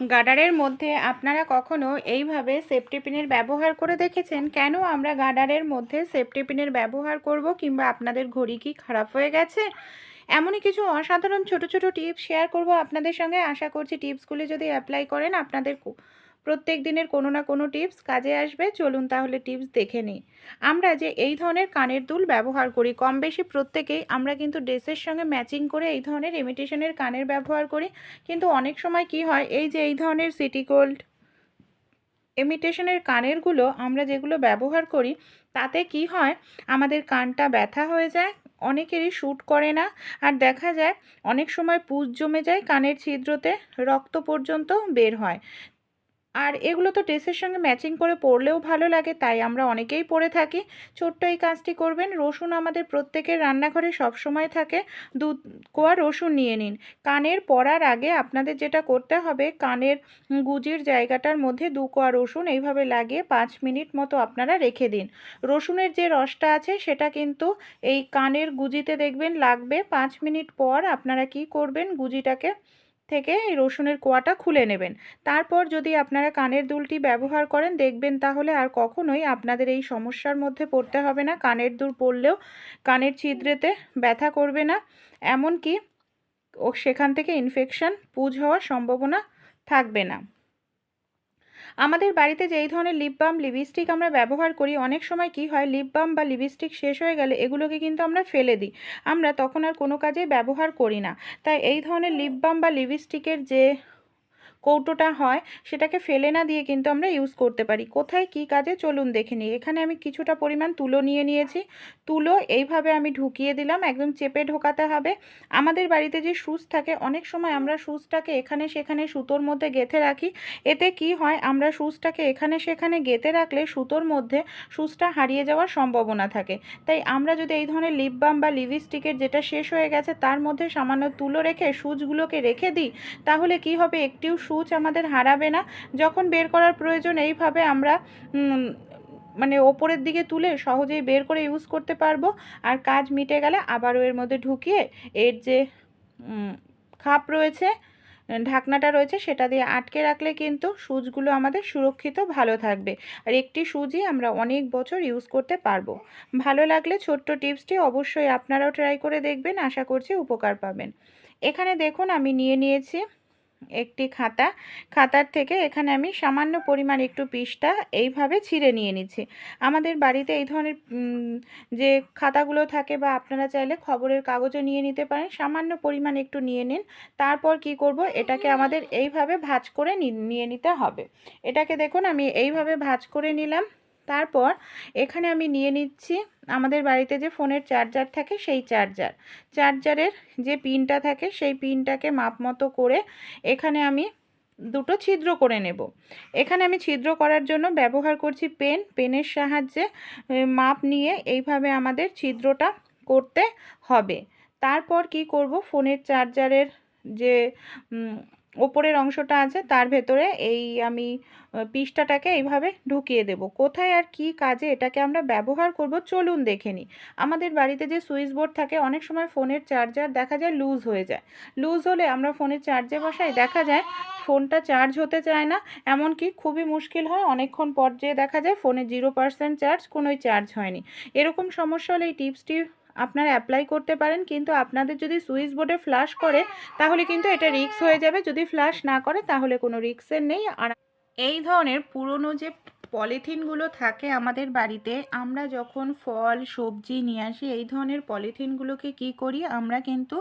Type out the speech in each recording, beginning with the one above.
গার্ডারের মধ্যে আপনারা কখনো এইভাবে সেফটি পিনের ব্যবহার করে দেখেছেন? কেন আমরা গার্ডারের মধ্যে সেফটি পিনের ব্যবহার করব কিংবা আপনাদের ঘড়ি কি খারাপ হয়ে গেছে? এমনই কিছু অসাধারণ ছোট ছোট টিপস শেয়ার করব আপনাদের সঙ্গে। আশা করছি টিপসগুলি যদি অ্যাপ্লাই করেন, আপনাদের প্রত্যেক দিনের কোনো না কোনো টিপস কাজে আসবে। চলুন তাহলে টিপস দেখে নিই। আমরা যে এই ধরনের কানের দুল ব্যবহার করি, কম বেশি প্রত্যেকেই আমরা কিন্তু ড্রেসের সঙ্গে ম্যাচিং করে এই ধরনের ইমিটেশনের কানের ব্যবহার করি। কিন্তু অনেক সময় কি হয়, এই যে এই ধরনের সিটি গোল্ড ইমিটেশনের কানেরগুলো আমরা যেগুলো ব্যবহার করি, তাতে কি হয়, আমাদের কানটা ব্যথা হয়ে যায়, অনেকেরই শ্যুট করে না। আর দেখা যায়, অনেক সময় পুজ জমে যায় কানের ছিদ্রতে, রক্ত পর্যন্ত বের হয়। আর এগুলো তো ড্রেসের সঙ্গে ম্যাচিং করে পরলেও ভালো লাগে, তাই আমরা অনেকেই পরে থাকি। ছোট্ট এই কাজটি করবেন, রসুন আমাদের প্রত্যেকের রান্নাঘরে সব সময় থাকে। দু কোয়া রসুন নিয়ে নিন। কানের পরার আগে আপনাদের যেটা করতে হবে, কানের গুজির জায়গাটার মধ্যে দু কোয়া রসুন এইভাবে লাগিয়ে পাঁচ মিনিট মতো আপনারা রেখে দিন। রসুনের যে রসটা আছে, সেটা কিন্তু এই কানের গুজিতে দেখবেন লাগবে। পাঁচ মিনিট পর আপনারা কি করবেন, গুজিটাকে থেকে এই রসুনের কোয়াটা খুলে নেবেন। তারপর যদি আপনারা কানের দুলটি ব্যবহার করেন, দেখবেন তাহলে আর কখনোই আপনাদের এই সমস্যার মধ্যে পড়তে হবে না। কানের দুল পড়লেও কানের ছিদ্রেতে ব্যথা করবে না। এমনকি ও সেখান থেকে ইনফেকশান পুজ হওয়ার সম্ভাবনা থাকবে না। আমাদের বাড়িতে যেই ধরনের লিপ বাম লিপস্টিক আমরা ব্যবহার করি, অনেক সময় কি হয় লিপ বাম বা লিপস্টিক শেষ হয়ে গেলে এগুলোকে কিন্তু আমরা ফেলে দিই। আমরা তখন আর কোনো কাজে ব্যবহার করি না। তাই এই ধরনের লিপ বাম বা লিপস্টিকের যে কৌটোটা হয়, সেটাকে ফেলে না দিয়ে কিন্তু আমরা ইউজ করতে পারি। কোথায় কি কাজে? চলুন দেখে নিই। এখানে আমি কিছুটা পরিমাণ তুলো নিয়ে নিয়েছি। তুলো এইভাবে আমি ঢুকিয়ে দিলাম, একদম চেপে ঢোকাতে হবে। আমাদের বাড়িতে যে সুচ থাকে, অনেক সময় আমরা সুচটাকে এখানে সেখানে সুতোর মধ্যে গেঁথে রাখি। এতে কি হয়, আমরা সুচটাকে এখানে সেখানে গেঁথে রাখলে সুতোর মধ্যে সুচটা হারিয়ে যাওয়ার সম্ভাবনা থাকে। তাই আমরা যদি এই ধরনের লিপ বাম বা লিপস্টিকের যেটা শেষ হয়ে গেছে, তার মধ্যে সামান্য তুলো রেখে সুচগুলোকে রেখে দিই, তাহলে কি হবে? একটিও সুচ আমাদের হারাবে না। যখন বের করার প্রয়োজন, এইভাবে আমরা মানে ওপরের দিকে তুলে সহজেই বের করে ইউজ করতে পারব। আর কাজ মিটে গেলে আবারও এর মধ্যে ঢুকিয়ে এর যে খাপ রয়েছে, ঢাকনাটা রয়েছে, সেটা দিয়ে আটকে রাখলে কিন্তু সুজগুলো আমাদের সুরক্ষিত, ভালো থাকবে। আর একটি সুজই আমরা অনেক বছর ইউজ করতে পারব। ভালো লাগলে ছোট্ট টিপসটি অবশ্যই আপনারাও ট্রাই করে দেখবেন। আশা করছি উপকার পাবেন। এখানে দেখুন, আমি নিয়ে নিয়েছি একটি খাতা। খাতার থেকে এখানে আমি সামান্য পরিমাণ একটু পিসটা এইভাবে ছিঁড়ে নিয়ে নিচ্ছি। আমাদের বাড়িতে এই ধরনের যে খাতাগুলো থাকে বা আপনারা চাইলে খবরের কাগজও নিয়ে নিতে পারেন, সামান্য পরিমাণ একটু নিয়ে নিন, তারপর কি করব, এটাকে আমাদের এইভাবে ভাঁজ করে নিয়ে নিতে হবে। এটাকে দেখুন, আমি এইভাবে ভাঁজ করে নিলাম। তারপর এখানে আমি নিয়ে নিচ্ছি আমাদের বাড়িতে যে ফোনের চার্জার থাকে সেই চার্জার। চার্জারের যে পিনটা থাকে সেই পিনটাকে মাপ মতো করে এখানে আমি দুটো ছিদ্র করে নেব। এখানে আমি ছিদ্র করার জন্য ব্যবহার করছি পেন। পেনের সাহায্যে মাপ নিয়ে এইভাবে আমাদের ছিদ্রটা করতে হবে। তারপর কি করব? ফোনের চার্জারের যে ওপরের অংশটা আছে, তার ভেতরে এই আমি পিসটাটাকে এইভাবে ঢুকিয়ে দেব। কোথায় আর কি কাজে এটাকে আমরা ব্যবহার করব? চলুন দেখে নিই। আমাদের বাড়িতে যে সুইচ বোর্ড থাকে, অনেক সময় ফোনের চার্জার দেখা যায় লুজ হয়ে যায়। লুজ হলে আমরা ফোনের চার্জে বসাই দেখা যায়, ফোনটা চার্জ হতে চায় না। এমনকি খুবই মুশকিল হয়, অনেকক্ষণ পর যেয়ে দেখা যায়, ফোনে জিরো পার্সেন্ট চার্জ, কোনোই চার্জ হয়নি। এরকম সমস্যা হলে এই টিপসটি আপনারা অ্যাপ্লাই করতে পারেন, কিন্তু আপনাদের যদি সুইচ বোর্ডে ফ্লাশ করে, তাহলে কিন্তু এটা রিক্স হয়ে যাবে। যদি ফ্ল্যাশ না করে, তাহলে কোনো রিক্সের নেই। আর এই ধরনের পুরনো যে পলিথিনগুলো থাকে আমাদের বাড়িতে, আমরা যখন ফল, সবজি নিয়ে আসি, এই ধরনের পলিথিনগুলোকে কি করি? আমরা কিন্তু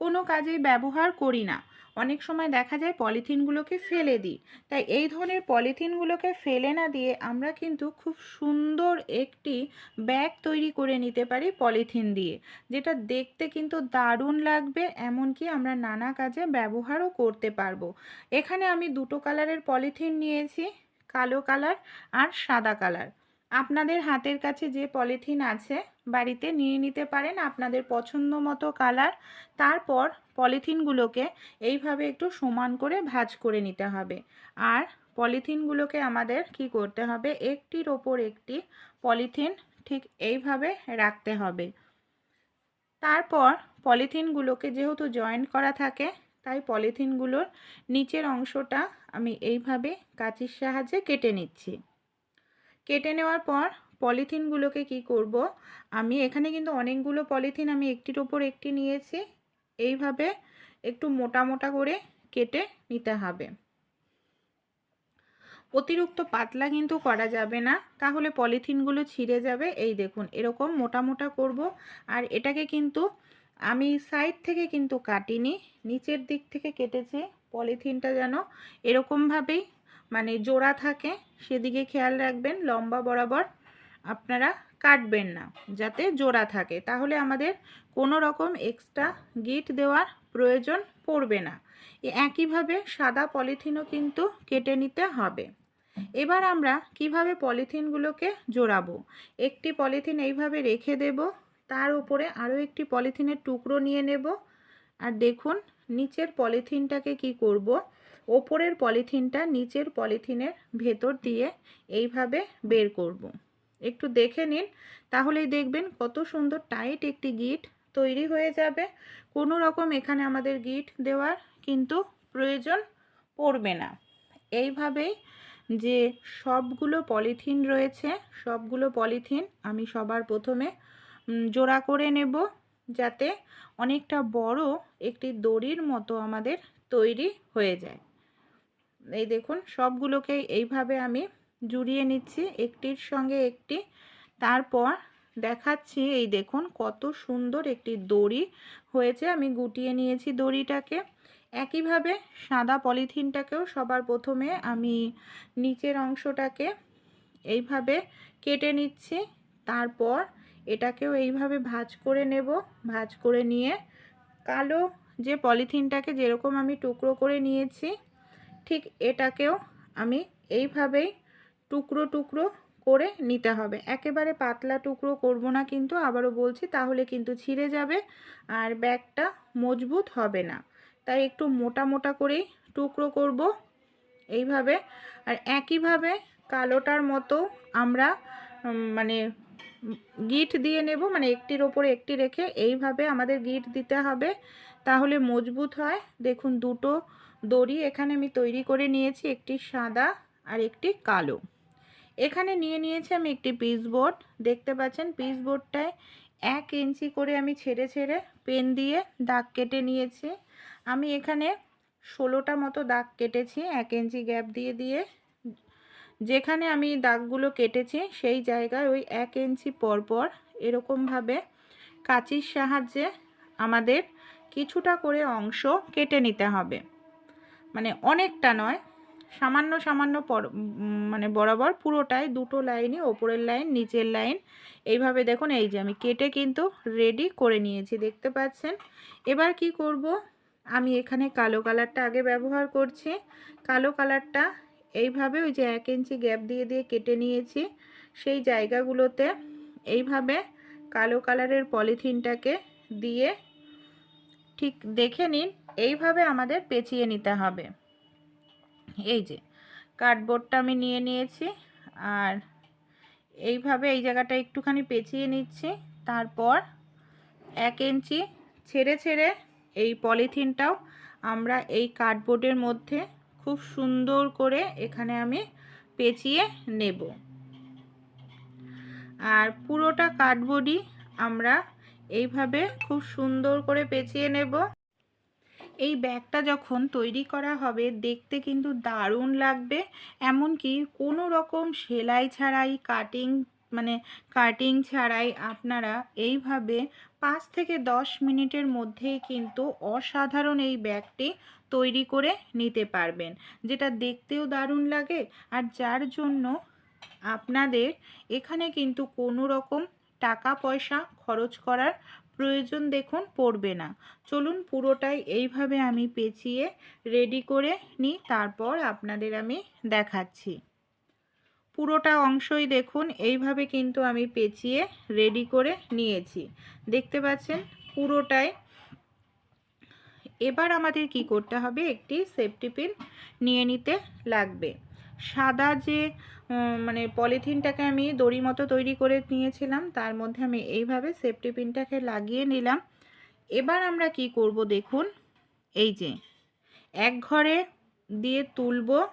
কোনো কাজেই ব্যবহার করি না। অনেক সময় দেখা যায় পলিথিনগুলোকে ফেলে দিই। তাই এই ধরনের পলিথিনগুলোকে ফেলে না দিয়ে আমরা কিন্তু খুব সুন্দর একটি ব্যাগ তৈরি করে নিতে পারি পলিথিন দিয়ে, যেটা দেখতে কিন্তু দারুণ লাগবে, এমনকি আমরা নানা কাজে ব্যবহারও করতে পারব। এখানে আমি দুটো কালারের পলিথিন নিয়েছি, কালো কালার আর সাদা কালার। আপনাদের হাতের কাছে যে পলিথিন আছে বাড়িতে নিয়ে নিতে পারেন আপনাদের পছন্দ মতো কালার। তারপর পলিথিনগুলোকে এইভাবে একটু সমান করে ভাজ করে নিতে হবে। আর পলিথিনগুলোকে আমাদের কি করতে হবে? একটির ওপর একটি পলিথিন ঠিক এইভাবে রাখতে হবে। তারপর পলিথিনগুলোকে যেহেতু জয়েন্ট করা থাকে, তাই পলিথিনগুলোর নিচের অংশটা আমি এইভাবে কাঁচির সাহায্যে কেটে নিচ্ছি। কেটে নেওয়ার পর পলিথিনগুলোকে কি করব? আমি এখানে কিন্তু অনেকগুলো পলিথিন আমি একটির ওপর একটি নিয়েছি। এইভাবে একটু মোটা মোটা করে কেটে নিতে হবে। অতিরিক্ত পাতলা কিন্তু করা যাবে না। তাহলে পলিথিনগুলো ছিঁড়ে যাবে। এই দেখুন, এরকম মোটা মোটা করব। আর এটাকে কিন্তু আমি সাইড থেকে কিন্তু কাটিনি, নিচের দিক থেকে কেটেছি। পলিথিনটা যেন এরকমভাবেই মানে জোড়া থাকে, সেদিকে খেয়াল রাখবেন, লম্বা বরাবর আপনারা কাটবেন না, যাতে জোড়া থাকে। তাহলে আমাদের কোনো রকম এক্সট্রা গিট দেওয়ার প্রয়োজন পড়বে না। একইভাবে সাদা পলিথিনও কিন্তু কেটে নিতে হবে। এবার আমরা কীভাবে পলিথিনগুলোকে জোড়াবো? একটি পলিথিন এইভাবে রেখে দেব, তার উপরে আরও একটি পলিথিনের টুকরো নিয়ে নেব। আর দেখুন, নিচের পলিথিনটাকে কি করব? ওপরের পলিথিনটা নিচের পলিথিনের ভেতর দিয়ে এইভাবে বের করব। একটু দেখে নিন, তাহলেই দেখবেন কত সুন্দর টাইট একটি গিট তৈরি হয়ে যাবে। কোনো রকম এখানে আমাদের গিট দেওয়ার কিন্তু প্রয়োজন পড়বে না। এইভাবেই যে সবগুলো পলিথিন রয়েছে, সবগুলো পলিথিন আমি সবার প্রথমে জোড়া করে নেব যাতে অনেকটা বড় একটি দড়ির মতো আমাদের তৈরি হয়ে যায়। এই দেখুন সবগুলোকে এইভাবে আমি জুড়িয়ে নিচ্ছি একটির সঙ্গে একটি। তারপর দেখাচ্ছি, এই দেখুন কত সুন্দর একটি দড়ি হয়েছে। আমি গুটিয়ে নিয়েছি দড়িটাকে। একইভাবে সাদা পলিথিনটাকেও সবার প্রথমে আমি নিচের অংশটাকে এইভাবে কেটে নিচ্ছি। তারপর এটাকেও এইভাবে ভাজ করে নেব। ভাজ করে নিয়ে কালো যে পলিথিনটাকে যেরকম আমি টুকরো করে নিয়েছি, ঠিক এটাকেও আমি এইভাবেই টুকরো টুকরো করে নিতে হবে। একেবারে পাতলা টুকরো করব না কিন্তু, আবারও বলছি, তাহলে কিন্তু ছিঁড়ে যাবে আর ব্যাগটা মজবুত হবে না। তাই একটু মোটা মোটা করেই টুকরো করব এইভাবে। আর একইভাবে কালোটার মতো আমরা মানে গিট দিয়ে নেব মানে একটির ওপরে একটি রেখে এইভাবে আমাদের গিট দিতে হবে। তাহলে মজবুত হয়। দেখুন, দুটো দড়ি এখানে আমি তৈরি করে নিয়েছি, একটি সাদা আর একটি কালো। এখানে নিয়ে নিয়েছি আমি একটি পিস বোর্ড দেখতে পাচ্ছেন পিস বোর্ডটায় এক ইঞ্চি করে আমি ছেড়ে ছেড়ে পেন দিয়ে দাগ কেটে নিয়েছি। আমি এখানে ষোলোটা মতো দাগ কেটেছি, এক ইঞ্চি গ্যাপ দিয়ে দিয়ে। যেখানে আমি দাগগুলো কেটেছি, সেই জায়গায় ওই এক ইঞ্চি পরপর এরকমভাবে কাঁচির সাহায্যে আমাদের কিছুটা করে অংশ কেটে নিতে হবে। মানে অনেকটা নয় সামান্য সামান্য মানে বরাবর পুরোটাই দুটো লাইনে ওপরের লাইন নিচের লাইন এইভাবে দেখুন, এই যে আমি কেটে কিন্তু রেডি করে নিয়েছি, দেখতে পাচ্ছেন? এবার কি করব? আমি এখানে কালো কালারটা আগে ব্যবহার করছি। কালো কালারটা এইভাবে ওই যে এক ইঞ্চি গ্যাপ দিয়ে দিয়ে কেটে নিয়েছি। সেই জায়গাগুলোতে এইভাবে কালো কালারের পলিথিনটাকে দিয়ে ঠিক দেখে নিন, এইভাবে আমাদের পেঁচিয়ে নিতে হবে। এই যে কার্ডবোর্ডটা আমি নিয়ে নিয়েছি। আর এইভাবে এই জায়গাটা একটুখানি পেঁচিয়ে নিচ্ছি। তারপর এক ইঞ্চি ছেড়ে ছেড়ে এই পলিথিনটাও আমরা এই কার্ডবোর্ডের মধ্যে খুব সুন্দর করে এখানে আমি পেঁচিয়ে নেব। আর পুরোটা কার্ডবোর্ডই আমরা এইভাবে খুব সুন্দর করে পেঁচিয়ে নেব। এই ব্যাগটা যখন তৈরি করা হবে, দেখতে কিন্তু দারুণ লাগবে। এমনকি কোনো রকম সেলাই ছাড়াই কাটিং মানে কাটিং ছাড়াই আপনারা এইভাবে পাঁচ থেকে দশ মিনিটের মধ্যেই কিন্তু অসাধারণ এই ব্যাগটি তৈরি করে নিতে পারবেন, যেটা দেখতেও দারুণ লাগে। আর যার জন্য আপনাদের এখানে কিন্তু কোনো রকম টাকা পয়সা খরচ করার প্রয়োজন দেখুন পড়বে না। চলুন পুরোটাই এইভাবে আমি পেঁচিয়ে রেডি করে নিই, তারপর আপনাদের আমি দেখাচ্ছি। পুরোটা অংশই দেখুন, এইভাবে কিন্তু আমি পেঁচিয়ে রেডি করে নিয়েছি। দেখতে পাচ্ছেন পুরোটাই। এবার আমাদের কি করতে হবে? একটি সেফটি পিন নিয়ে নিতে লাগবে। সাদা যে মানে পলিথিনটাকে আমি দড়ি মতো তৈরি করে নিয়েছিলাম। তার মধ্যে আমি এইভাবে সেফটি পিনটাকে লাগিয়ে নিলাম। এবার আমরা কি করব দেখুন? এই যে, এক ঘরে দিয়ে তুলবো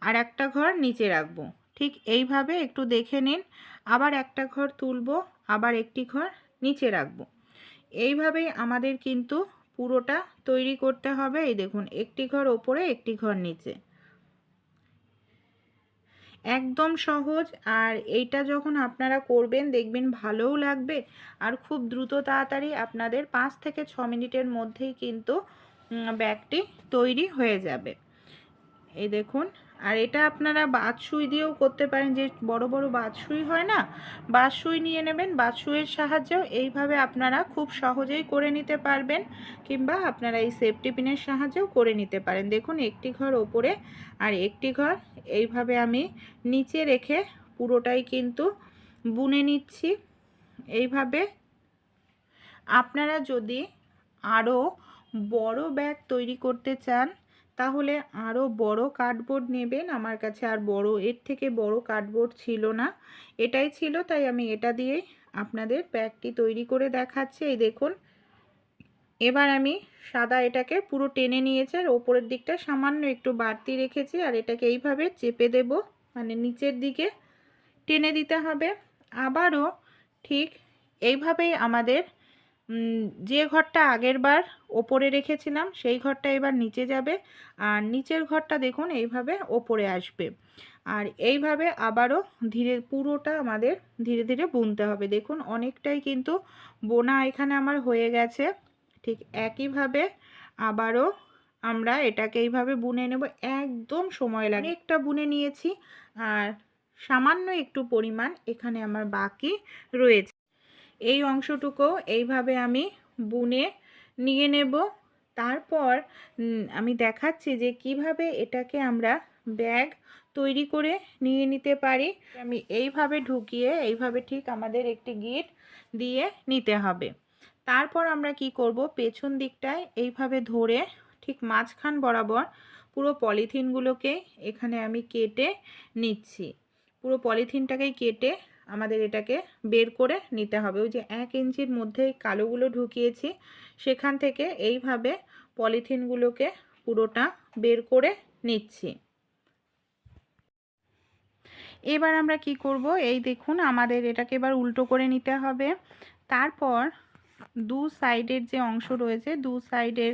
আর একটা ঘর নিচে রাখব। ঠিক এইভাবে একটু দেখে নিন। আবার একটা ঘর তুলব, আবার একটি ঘর নিচে রাখব। এইভাবেই আমাদের কিন্তু পুরোটা তৈরি করতে হবে। এই দেখুন, একটি ঘর ওপরে, একটি ঘর নিচে। একদম সহজ। আর এইটা যখন আপনারা করবেন, দেখবেন ভালোও লাগবে। আর খুব দ্রুত তাড়াতাড়ি আপনাদের পাঁচ থেকে ছ মিনিটের মধ্যেই কিন্তু ব্যাগটি তৈরি হয়ে যাবে। এই দেখুন আর এটা আপনারা বাদসুই দিয়েও করতে পারেন, যে বড় বড় বাদসুই হয় না বাদসুই নিয়ে নেবেন বাদসুইয়ের সাহায্যেও এইভাবে আপনারা খুব সহজেই করে নিতে পারবেন, কিংবা আপনারা এই সেফটি পিনের সাহায্যেও করে নিতে পারেন। দেখুন, একটি ঘর ওপরে আর একটি ঘর, এইভাবে আমি নিচে রেখে পুরোটাই কিন্তু বুনে নিচ্ছি। এইভাবে আপনারা যদি আরও বড় ব্যাগ তৈরি করতে চান তাহলে আরও বড় কার্ডবোর্ড নেবেন? আমার কাছে আর বড়, এর থেকে বড় কার্ডবোর্ড ছিল না। এটাই ছিল, তাই আমি এটা দিয়েই আপনাদের ব্যাগটি তৈরি করে দেখাচ্ছি। এই দেখুন, এবার আমি সাদা এটাকে পুরো টেনে নিয়েছি আর ওপরের দিকটা সামান্য একটু বাড়তি রেখেছি আর এটাকে এইভাবে চেপে দেব। মানে নিচের দিকে টেনে দিতে হবে। আবারও ঠিক এইভাবেই আমাদের যে ঘরটা আগের বার ওপরে রেখেছিলাম, সেই ঘরটা এবার নিচে যাবে। আর নিচের ঘরটা দেখুন, এইভাবে ওপরে আসবে। আর এইভাবে আবারও ধীরে, পুরোটা আমাদের ধীরে ধীরে বুনতে হবে। দেখুন, অনেকটাই কিন্তু বোনা এখানে আমার হয়ে গেছে। ঠিক একইভাবে আবারও আমরা এটাকে এইভাবে বুনে নেব। একদম সময় লাগে। একটা বুনে নিয়েছি, আর সামান্য একটু পরিমাণ এখানে আমার বাকি রয়েছে। এই অংশটুকু এইভাবে আমি বুনে নিয়ে নেব। তারপর আমি দেখাচ্ছি যে কীভাবে এটাকে আমরা ব্যাগ তৈরি করে নিয়ে নিতে পারি। আমি এইভাবে ঢুকিয়ে, এইভাবে ঠিক আমাদের একটি গিট দিয়ে নিতে হবে। তারপর আমরা কি করব? পেছন দিকটায় এইভাবে ধরে ঠিক মাঝখান বরাবর পুরো পলিথিনগুলোকে এখানে আমি কেটে নিচ্ছি। পুরো পলিথিনটাকেই কেটে আমাদের এটাকে বের করে নিতে হবে। ওই যে এক ইঞ্চির মধ্যে কালোগুলো ঢুকিয়েছি, সেখান থেকে এইভাবে পলিথিনগুলোকে পুরোটা বের করে নিচ্ছি। এবার আমরা কি করব? এই দেখুন, আমাদের এটাকে এবার উল্টো করে নিতে হবে। তারপর দু সাইডের যে অংশ রয়েছে, দু সাইডের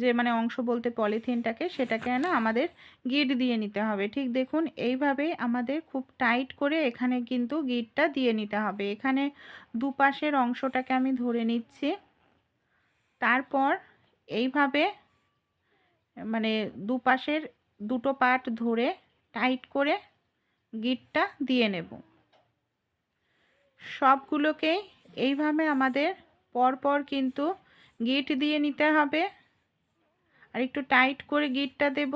যে মানে অংশ বলতে পলিথিনটাকে, সেটাকে না আমাদের গিট দিয়ে নিতে হবে। ঠিক দেখুন, এইভাবে আমাদের খুব টাইট করে এখানে কিন্তু গিটটা দিয়ে নিতে হবে। এখানে দুপাশের অংশটাকে আমি ধরে নিচ্ছি। তারপর এইভাবে মানে দুপাশের দুটো পার্ট ধরে টাইট করে গিটটা দিয়ে নেব। সবগুলোকেই এইভাবে আমাদের পরপর কিন্তু গিট দিয়ে নিতে হবে। আর একটু টাইট করে গিটটা দেব,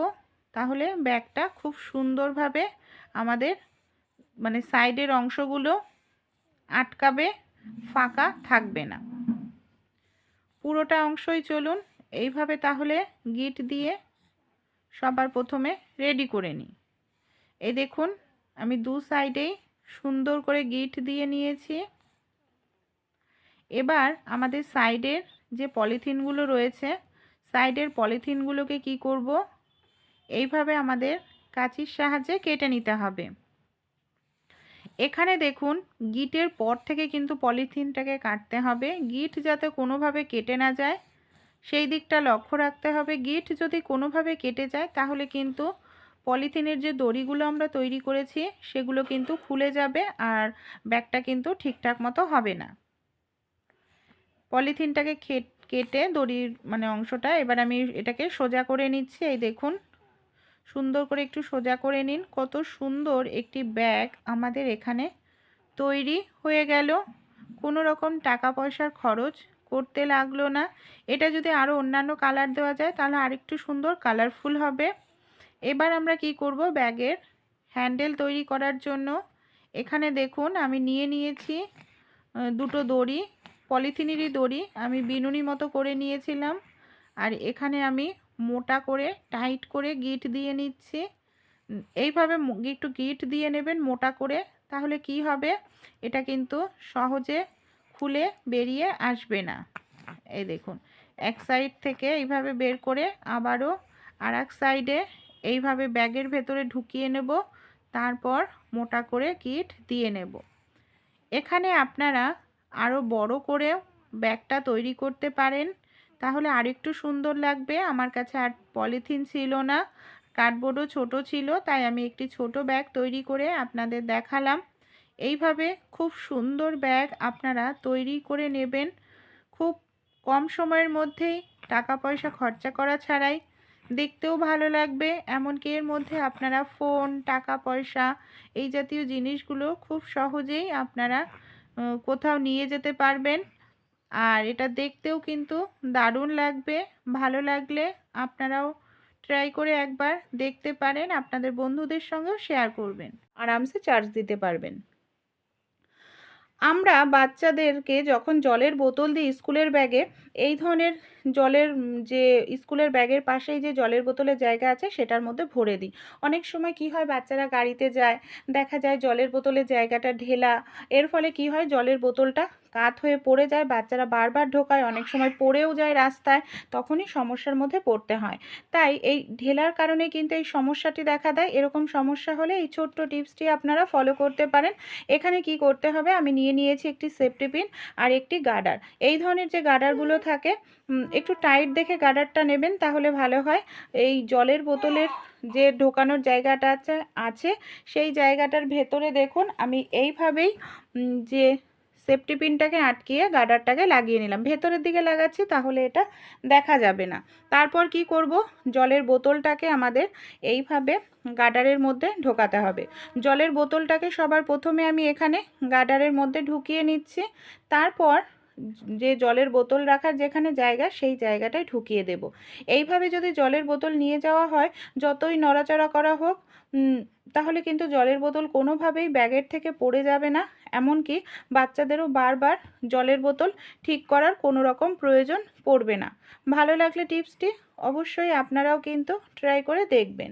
তাহলে ব্যাগটা খুব সুন্দরভাবে আমাদের মানে সাইডের অংশগুলো আটকাবে, ফাঁকা থাকবে না। পুরোটা অংশই চলুন, এইভাবে তাহলে গিট দিয়ে সবার প্রথমে রেডি করে নিই। এই দেখুন, আমি দু সাইডেই সুন্দর করে গিট দিয়ে নিয়েছি। এবার আমাদের সাইডের যে পলিথিনগুলো রয়েছে, সাইডের পলিথিনগুলোকে কি করব? এইভাবে আমাদের কাঁচির সাহায্যে কেটে নিতে হবে। এখানে দেখুন, গিটের পর থেকে কিন্তু পলিথিনটাকে কাটতে হবে। গিট যাতে কোনোভাবে কেটে না যায়, সেই দিকটা লক্ষ্য রাখতে হবে। গিট যদি কোনোভাবে কেটে যায়, তাহলে কিন্তু পলিথিনের যে দড়িগুলো আমরা তৈরি করেছি, সেগুলো কিন্তু খুলে যাবে আর ব্যাগটা কিন্তু ঠিকঠাক মতো হবে না। পলিথিনটাকে কেটে দড়ির মানে অংশটা, এবার আমি এটাকে সোজা করে নিচ্ছি, এই দেখুন। সুন্দর করে একটু সোজা করে নিন। কত সুন্দর একটি ব্যাগ আমাদের এখানে তৈরি হয়ে গেল। কোনো রকম টাকা পয়সার খরচ করতে লাগল না। এটা যদি আরও অন্যান্য কালার দেওয়া যায়, তাহলে আরেকটু সুন্দর কালারফুল হবে। এবার আমরা কি করব? ব্যাগের হ্যান্ডেল তৈরি করার জন্য। এখানে দেখুন, আমি নিয়ে নিয়েছি দুটো দড়ি। পলিথিনেরই দড়ি আমি বিনুনি মতো করে নিয়েছিলাম। আর এখানে আমি মোটা করে, টাইট করে গিট দিয়ে নিচ্ছি। এইভাবে একটু গিট দিয়ে নেবেন মোটা করে, তাহলে কি হবে? এটা কিন্তু সহজে খুলে বেরিয়ে আসবে না। এই দেখুন, এক সাইড থেকে এইভাবে বের করে আবারও আর এক সাইডে এইভাবে ব্যাগের ভেতরে ঢুকিয়ে নেব, তারপর মোটা করে কিট দিয়ে নেব। এখানে আপনারা আরও বড় করে ব্যাগটা তৈরি করতে পারেন। তাহলে আরেকটু সুন্দর লাগবে। আমার কাছে আর পলিথিন ছিল না, কার্ডবোর্ডও ছোট ছিল, তাই আমি একটি ছোট ব্যাগ তৈরি করে আপনাদের দেখালাম। এইভাবে খুব সুন্দর ব্যাগ আপনারা তৈরি করে নেবেন। খুব কম সময়ের মধ্যেই টাকা পয়সা খরচা করা ছাড়াই। দেখতেও ভালো লাগবে, এমনকি এর মধ্যে আপনারা ফোন, টাকা পয়সা, এই জাতীয় জিনিসগুলো খুব সহজেই আপনারা কোথাও নিয়ে যেতে পারবেন। আর এটা দেখতেও কিন্তু দারুণ লাগবে, ভালো লাগলে আপনারাও ট্রাই করে একবার দেখতে পারেন, আপনাদের বন্ধুদের সঙ্গেও শেয়ার করবেন, আরামসে চার্জ দিতে পারবেন। আমরা বাচ্চাদেরকে যখন জলের বোতল দিই স্কুলের ব্যাগে এই ধরনের জলের যে স্কুলের ব্যাগের পাশেই যে জলের বোতলের জায়গা আছে সেটার মধ্যে ভরে দিই। অনেক সময় কি হয়, বাচ্চারা গাড়িতে যায়, দেখা যায় জলের বোতলের জায়গাটা ঢেলা, এর ফলে কি হয়, জলের বোতলটা কাত হয়ে পড়ে যায়, বাচ্চারা বারবার ঢোকায়, অনেক সময় পড়েও যায় রাস্তায়, তখনই সমস্যার মধ্যে পড়তে হয়। তাই এই ঢেলার কারণে কিন্তু এই সমস্যাটি দেখা দেয়। এরকম সমস্যা হলে এই ছোট্ট টিপসটি আপনারা ফলো করতে পারেন। এখানে কি করতে হবে, আমি নিয়ে নিয়েছি একটি সেফটি পিন আর একটি গার্ডার। এই ধরনের যে গার্ডারগুলো থাকে একটু টাইট দেখে গার্ডারটা নেবেন তাহলে ভালো হয়। এই জলের বোতলের যে ঢোকানোর জায়গাটা আছে আছে, সেই জায়গাটার ভেতরে দেখুন, আমি এইভাবেই যে সেফটি পিনটাকে আটকিয়ে গার্ডারটাকে লাগিয়ে নিলাম। ভেতরের দিকে লাগাচ্ছি তাহলে এটা দেখা যাবে না। তারপর কি করব? জলের বোতলটাকে আমাদের এইভাবে গার্ডারের মধ্যে ঢোকাতে হবে। জলের বোতলটাকে সবার প্রথমে আমি এখানে গার্ডারের মধ্যে ঢুকিয়ে নিচ্ছি। তারপর যে জলের বোতল রাখার যেখানে জায়গা, সেই জায়গাটায় ঢুকিয়ে দেব। এইভাবে যদি জলের বোতল নিয়ে যাওয়া হয়, যতই নড়াচড়া করা হোক তাহলে কিন্তু জলের বোতল কোনোভাবেই ব্যাগের থেকে পড়ে যাবে না। এমনকি বাচ্চাদেরও বারবার জলের বোতল ঠিক করার কোনো রকম প্রয়োজন পড়বে না। ভালো লাগলে টিপসটি অবশ্যই আপনারাও কিন্তু ট্রাই করে দেখবেন।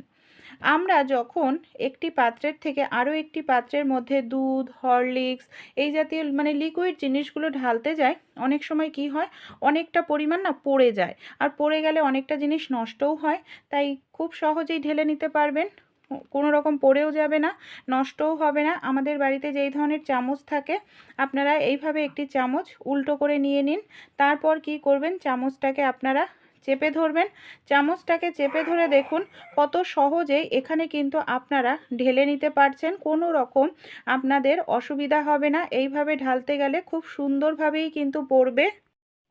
আমরা যখন একটি পাত্রের থেকে আরও একটি পাত্রের মধ্যে দুধ, হরলিক্স এই জাতীয় মানে লিকুইড জিনিসগুলো ঢালতে যাই, অনেক সময় কি হয়, অনেকটা পরিমাণ না পড়ে যায়। আর পড়ে গেলে অনেকটা জিনিস নষ্টও হয়, তাই খুব সহজেই ঢেলে নিতে পারবেন। কোনো রকম পড়েও যাবে না, নষ্টও হবে না। আমাদের বাড়িতে যেই ধরনের চামচ থাকে, আপনারা এইভাবে একটি চামচ উল্টো করে নিয়ে নিন। তারপর কি করবেন, চামচটাকে আপনারা চেপে ধরবেন। চামচটাকে চেপে ধরে দেখুন, কত সহজেই এখানে কিন্তু আপনারা ঢেলে নিতে পারছেন। কোনো রকম আপনাদের অসুবিধা হবে না। এইভাবে ঢালতে গেলে খুব সুন্দরভাবেই কিন্তু পড়বে।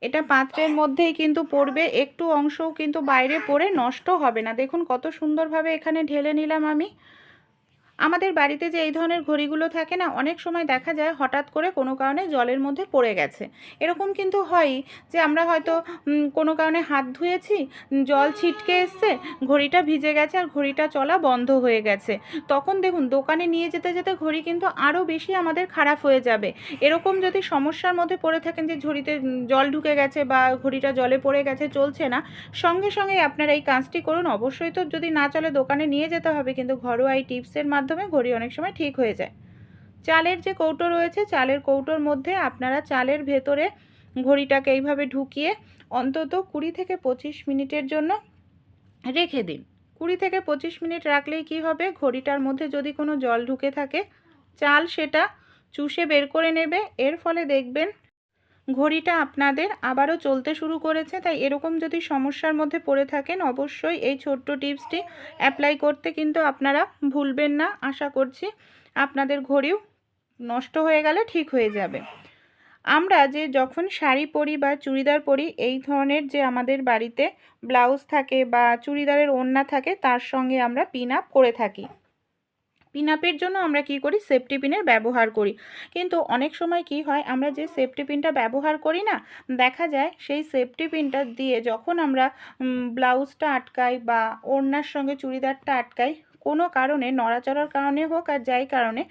এটা পাত্রের মধ্যেই কিন্তু পড়বে। একটু অংশও কিন্তু বাইরে পড়ে নষ্ট হবে না। দেখুন কত সুন্দরভাবে এখানে ঢেলে নিলাম আমি। আমাদের বাড়িতে যে এই ধরনের ঘড়িগুলো থাকে না অনেক সময় দেখা যায় হঠাৎ করে কোনো কারণে জলের মধ্যে পড়ে গেছে। এরকম কিন্তু হয়ই যে আমরা হয়তো কোনো কারণে হাত ধুয়েছি জল ছিটকে এসছে ঘড়িটা ভিজে গেছে আর ঘড়িটা চলা বন্ধ হয়ে গেছে। তখন দেখুন দোকানে নিয়ে যেতে যেতে ঘড়ি কিন্তু আরও বেশি আমাদের খারাপ হয়ে যাবে। এরকম যদি সমস্যার মধ্যে পড়ে থাকেন যে উম, জল ঢুকে গেছে বা ঘড়িটা জলে পড়ে গেছে চলছে না সঙ্গে সঙ্গে আপনারা এই কাজটি করুন। অবশ্যই তো যদি না চলে দোকানে নিয়ে যেতে হবে কিন্তু ঘরোয়া এই টিপসের মাধ্যমে ঘড়ি অনেক সময় ঠিক হয়ে যায়। চালের যে কৌটো রয়েছে, চালের কৌটোর মধ্যে আপনারা চালের ভেতরে ঘড়িটাকে এইভাবে ঢুকিয়ে অন্তত কুড়ি থেকে পঁচিশ মিনিটের জন্য রেখে দিন। কুড়ি থেকে পঁচিশ মিনিট রাখলেই কি হবে? ঘড়িটার মধ্যে যদি কোনো জল ঢুকে থাকে, চাল সেটা চুষে বের করে নেবে। এর ফলে দেখবেন ঘড়িটা আপনাদের আবারও চলতে শুরু করেছে, তাই এরকম যদি সমস্যার মধ্যে পড়ে থাকেন, অবশ্যই এই ছোট্ট টিপসটি অ্যাপ্লাই করতে কিন্তু আপনারা ভুলবেন না। আশা করছি আপনাদের ঘড়িও নষ্ট হয়ে গেলে ঠিক হয়ে যাবে। আমরা যে যখন শাড়ি পরি বা চুড়িদার পরি, এই ধরনের যে আমাদের বাড়িতে ব্লাউজ থাকে বা চুড়িদারের ওড়না থাকে, তার সঙ্গে আমরা পিন আপ করে থাকি। পিন আপের জন্য আমরা কি করি? সেফটি পিনের ব্যবহার করি। কিন্তু অনেক সময় কি হয়? আমরা যে সেফটি পিনটা ব্যবহার করি না, দেখা যায় সেই সেফটি পিনটা দিয়ে যখন আমরা ব্লাউজটা আটকাই বা ওড়নার সঙ্গে চুড়িদারটা আটকাই, কোনো কারণে, নড়াচড়ার কারণে হোক আর যাই কারণে,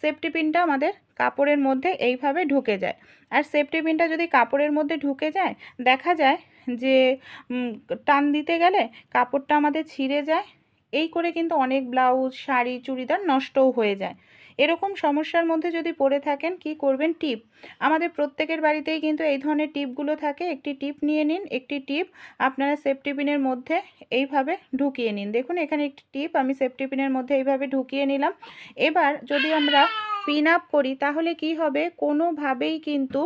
সেফটি পিনটা আমাদের কাপড়ের মধ্যে এইভাবে ঢুকে যায়। আর সেফটি পিনটা যদি কাপড়ের মধ্যে ঢুকে যায়, দেখা যায় যে টান দিতে গেলে কাপড়টা আমাদের ছিঁড়ে যায় এই করে কিন্তু অনেক ব্লাউজ, শাড়ি, চুড়িদার নষ্টও হয়ে যায়। এরকম সমস্যার মধ্যে যদি পড়ে থাকেন, কি করবেন? টিপ। আমাদের প্রত্যেকের বাড়িতেই কিন্তু এই ধরনের টিপগুলো থাকে। একটি টিপ নিয়ে নিন, একটি টিপ আপনারা সেফটি পিনের মধ্যে এইভাবে ঢুকিয়ে নিন। দেখুন, এখানে একটি টিপ, আমি সেফটি পিনের মধ্যে এইভাবে ঢুকিয়ে নিলাম। এবার যদি আমরা পিন আপ করি, তাহলে কি হবে? কোনোভাবেই কিন্তু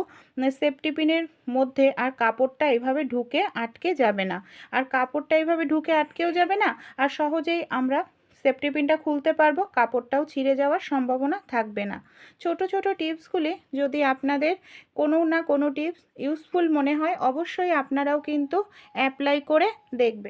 সেফটি পিনের মধ্যে আর কাপড়টা এভাবে ঢুকে আটকে যাবে না। আর কাপড়টা এইভাবে ঢুকে আটকেও যাবে না, আর সহজেই আমরা সেফটি পিনটা খুলতে পারব, কাপড়টাও ছিঁড়ে যাওয়ার সম্ভাবনা থাকবে না। ছোট ছোট টিপসগুলি যদি আপনাদের কোনো না কোনো টিপস ইউজফুল মনে হয়, অবশ্যই আপনারাও কিন্তু অ্যাপ্লাই করে দেখবেন।